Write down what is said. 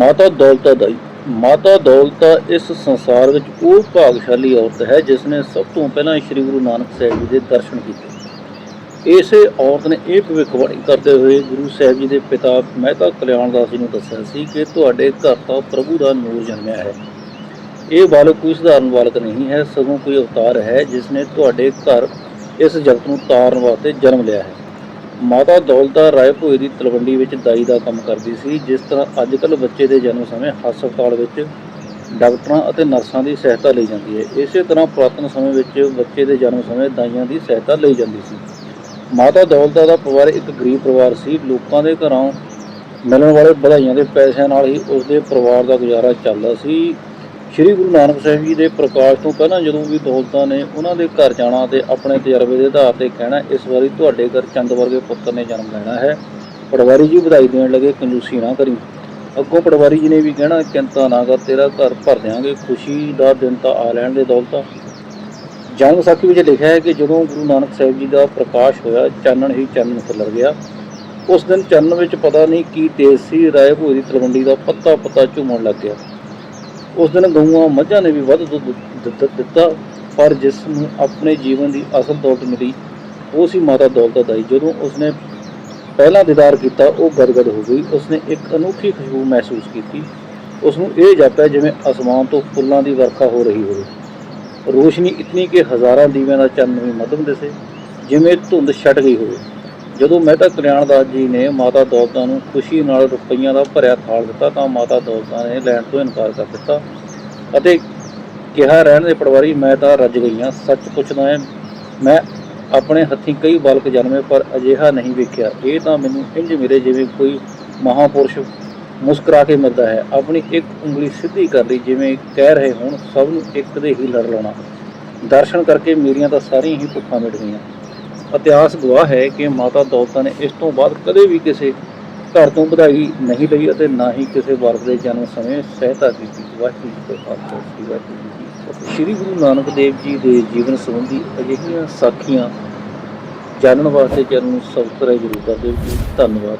ਮਾਤਾ ਦੌਲਤਾ ਦਾਈ ਮਾਤਾ ਦੌਲਤਾ ਇਸ ਸੰਸਾਰ ਵਿੱਚ ਉਹ ਭਾਗਸ਼ਾਲੀ ਔਰਤ ਹੈ ਜਿਸ ਨੇ ਸਭ ਤੋਂ ਪਹਿਲਾਂ ਸ੍ਰੀ ਗੁਰੂ ਨਾਨਕ ਸਾਹਿਬ ਜੀ ਦੇ ਦਰਸ਼ਨ ਕੀਤੇ। ਇਸੇ ਔਰਤ ਨੇ ਇਹ ਭਵਿੱਖਬਾਣੀ ਕਰਦੇ ਹੋਏ ਗੁਰੂ ਸਾਹਿਬ ਜੀ ਦੇ ਪਿਤਾ ਮਹਿਤਾ ਕਲਿਆਣ ਦਾਸ ਜੀ ਨੂੰ ਦੱਸਿਆ ਸੀ ਕਿ ਤੁਹਾਡੇ ਘਰ ਤੋਂ ਪ੍ਰਭੂ ਦਾ ਨੂਰ ਜਨਮਿਆ ਹੈ। ਇਹ ਬਾਲਕ ਕੋਈ ਸਧਾਰਨ ਬਾਲਕ ਨਹੀਂ ਹੈ, ਸਗੋਂ ਕੋਈ ਅਵਤਾਰ ਹੈ ਜਿਸ ਨੇ ਤੁਹਾਡੇ ਘਰ ਇਸ ਜਗਤ ਨੂੰ ਤਾਰਨ ਵਾਸਤੇ ਜਨਮ ਲਿਆ ਹੈ। ਮਾਤਾ ਦੌਲਤਾ ਰਾਏ ਭੋਏ ਦੀ ਤਲਵੰਡੀ ਵਿੱਚ ਦਾਈ ਦਾ ਕੰਮ ਕਰਦੀ ਸੀ, ਜਿਸ ਤਰ੍ਹਾਂ ਅੱਜ ਕੱਲ੍ਹ ਬੱਚੇ ਦੇ ਜਨਮ ਸਮੇਂ ਹਸਪਤਾਲ ਵਿੱਚ ਡਾਕਟਰਾਂ ਅਤੇ ਨਰਸਾਂ ਦੀ ਸਹਾਇਤਾ ਲਈ ਜਾਂਦੀ ਹੈ। ਇਸੇ ਤਰ੍ਹਾਂ ਪੁਰਾਤਨ ਸਮੇਂ ਵਿੱਚ ਬੱਚੇ ਦੇ ਜਨਮ ਸਮੇਂ ਦਾਈਆਂ ਦੀ ਸਹਾਇਤਾ ਲਈ ਜਾਂਦੀ ਸੀ। ਮਾਤਾ ਦੌਲਤਾ ਦਾ ਪਰਿਵਾਰ ਇੱਕ ਗਰੀਬ ਪਰਿਵਾਰ ਸੀ। ਲੋਕਾਂ ਦੇ ਘਰੋਂ ਮਿਲਣ ਵਾਲੇ ਵਧਾਈਆਂ ਦੇ ਪੈਸਿਆਂ ਨਾਲ ਹੀ ਉਸ ਦੇ ਪਰਿਵਾਰ ਦਾ ਗੁਜ਼ਾਰਾ ਚੱਲਦਾ ਸੀ। ਸ਼੍ਰੀ ਗੁਰੂ ਨਾਨਕ ਸਾਹਿਬ ਜੀ ਦੇ ਪ੍ਰਕਾਸ਼ ਤੋਂ ਪਹਿਲਾਂ ਜਦੋਂ ਵੀ ਦੌਲਤਾਂ ਨੇ ਉਹਨਾਂ ਦੇ ਘਰ ਜਾਣਾ ਤੇ ਆਪਣੇ ਤਜਰਬੇ ਦੇ ਆਧਾਰ ਤੇ ਕਹਿਣਾ, ਇਸ ਵਾਰੀ ਤੁਹਾਡੇ ਘਰ ਚੰਦ ਵਰਗੇ ਪੁੱਤਰ ਨੇ ਜਨਮ ਲੈਣਾ ਹੈ। ਪਟਵਾਰੀ ਜੀ ਵਧਾਈ ਦੇਣ ਲੱਗੇ, ਕੰਜੂਸੀ ਨਾ ਕਰੀ। ਅੱਗੋਂ ਪਟਵਾਰੀ ਜੀ ਨੇ ਵੀ ਕਹਿਣਾ, ਚਿੰਤਾ ਨਾ ਕਰ, ਤੇਰਾ ਘਰ ਭਰ ਦਿਆਂਗੇ। ਖੁਸ਼ੀ ਦਾ ਦਿਨ ਤਾਂ ਆ ਲੈਣ ਦੇ ਦੌਲਤਾ। ਜੰਗ ਸਾਖੀ ਵਿੱਚ ਲਿਖਿਆ ਹੈ ਕਿ ਜਦੋਂ ਗੁਰੂ ਨਾਨਕ ਸਾਹਿਬ ਜੀ ਦਾ ਪ੍ਰਕਾਸ਼ ਹੋਇਆ, ਚਾਨਣ ਹੀ ਚਾਨਣ ਖਿਲਰ ਗਿਆ। ਉਸ ਦਿਨ ਚੰਨ ਵਿੱਚ ਪਤਾ ਨਹੀਂ ਕੀ ਤੇਜ਼ ਸੀ ਰਾਏ ਭੋਏ ਦੀ ਤਲਵੰਡੀ ਦਾ ਪੱਤਾ ਪੱਤਾ ਝੂਮਣ ਲੱਗ ਗਿਆ। ਉਸ ਦਿਨ ਗਊਆਂ ਮੱਝਾਂ ਨੇ ਵੀ ਵੱਧ ਦੁੱਧ ਦਿੱਤਾ- ਪਰ ਜਿਸ ਨੂੰ ਆਪਣੇ ਜੀਵਨ ਦੀ ਅਸਲ ਦੌਲਤ ਮਿਲੀ, ਉਹ ਸੀ ਮਾਤਾ ਦੌਲਤ ਦਾਈ ਜਦੋਂ ਉਸਨੇ ਪਹਿਲਾ ਦੀਦਾਰ ਕੀਤਾ, ਉਹ ਗਦਗਦ ਹੋ ਗਈ। ਉਸਨੇ ਇੱਕ ਅਨੋਖੀ ਖੁਸ਼ਬੂ ਮਹਿਸੂਸ ਕੀਤੀ। ਉਸ ਨੂੰ ਇਹ ਜਾਪਿਆ ਜਿਵੇਂ ਅਸਮਾਨ ਤੋਂ ਫੁੱਲਾਂ ਦੀ ਵਰਖਾ ਹੋ ਰਹੀ ਹੋਵੇ। ਰੋਸ਼ਨੀ ਇਤਨੀ ਕਿ ਹਜ਼ਾਰਾਂ ਦੀਵਿਆਂ ਦਾ ਚੰਨ ਵੀ ਮੱਧਮ ਦਿਸੇ, ਜਿਵੇਂ ਧੁੰਦ ਛਟ ਗਈ ਹੋਵੇ। ਜਦੋਂ ਮਹਿਤਾ ਕਲਿਆਣ ਦਾਸ ਜੀ ਨੇ ਮਾਤਾ ਦੌਲਤਾ ਨੂੰ ਖੁਸ਼ੀ ਨਾਲ ਰੁਪਈਆਂ ਦਾ ਭਰਿਆ ਥਾਲ ਦਿੱਤਾ ਤਾਂ ਮਾਤਾ ਦੌਲਤਾ ਨੇ ਲੈਣ ਤੋਂ ਇਨਕਾਰ ਕਰ ਦਿੱਤਾ ਅਤੇ ਕਿਹਾ, ਰਹਿਣ ਦੇ ਪਟਵਾਰੀ, ਮੈਂ ਤਾਂ ਰੱਜ ਗਈ ਹਾਂ। ਸੱਚ ਪੁੱਛਦਾ ਹਾਂ, ਮੈਂ ਆਪਣੇ ਹੱਥੀਂ ਕਈ ਬਾਲਕ ਜਨਮੇ, ਪਰ ਅਜਿਹਾ ਨਹੀਂ ਵੇਖਿਆ। ਇਹ ਤਾਂ ਮੈਨੂੰ ਇੰਜ ਮਿਲੇ ਜਿਵੇਂ ਕੋਈ ਮਹਾਪੁਰਸ਼ ਮੁਸਕਰਾ ਕੇ ਮਿਲਦਾ ਹੈ। ਆਪਣੀ ਇੱਕ ਉਂਗਲੀ ਸਿੱਧੀ ਕਰ ਲਈ, ਜਿਵੇਂ ਕਹਿ ਰਹੇ ਹੋਣ, ਸਭ ਨੂੰ ਇੱਕ ਦੇ ਹੀ ਲੜ ਲਾਉਣਾ। ਦਰਸ਼ਨ ਕਰਕੇ ਮੇਰੀਆਂ ਤਾਂ ਸਾਰੀਆਂ ਹੀ ਭੁੱਖਾਂ ਮਿਟ ਗਈਆਂ। ਇਤਿਹਾਸ ਗਵਾਹ ਹੈ ਕਿ ਮਾਤਾ ਦੌਲਤਾ ਨੇ ਇਸ ਤੋਂ ਬਾਅਦ ਕਦੇ ਵੀ ਕਿਸੇ ਘਰ ਤੋਂ ਵਧਾਈ ਨਹੀਂ ਲਈ ਅਤੇ ਨਾ ਹੀ ਕਿਸੇ ਵਰਗ ਦੇ ਜਨਮ ਸਮੇਂ ਸਹਾਇਤਾ ਕੀਤੀ। ਵਾਹਿਗੁਰੂ ਜੀ ਕਾ ਖਾਲਸਾ ਸ੍ਰੀ ਵਾਹਿਗੁਰੂ ਜੀ ਸ੍ਰੀ ਗੁਰੂ ਨਾਨਕ ਦੇਵ ਜੀ ਦੇ ਜੀਵਨ ਸੰਬੰਧੀ ਅਜਿਹੀਆਂ ਸਾਖੀਆਂ ਜਾਣਨ ਵਾਸਤੇ ਚੈਨਲ ਨੂੰ ਸਬਸਕ੍ਰਾਈਬ ਜ਼ਰੂਰ ਕਰ ਦਿਓ ਜੀ। ਧੰਨਵਾਦ।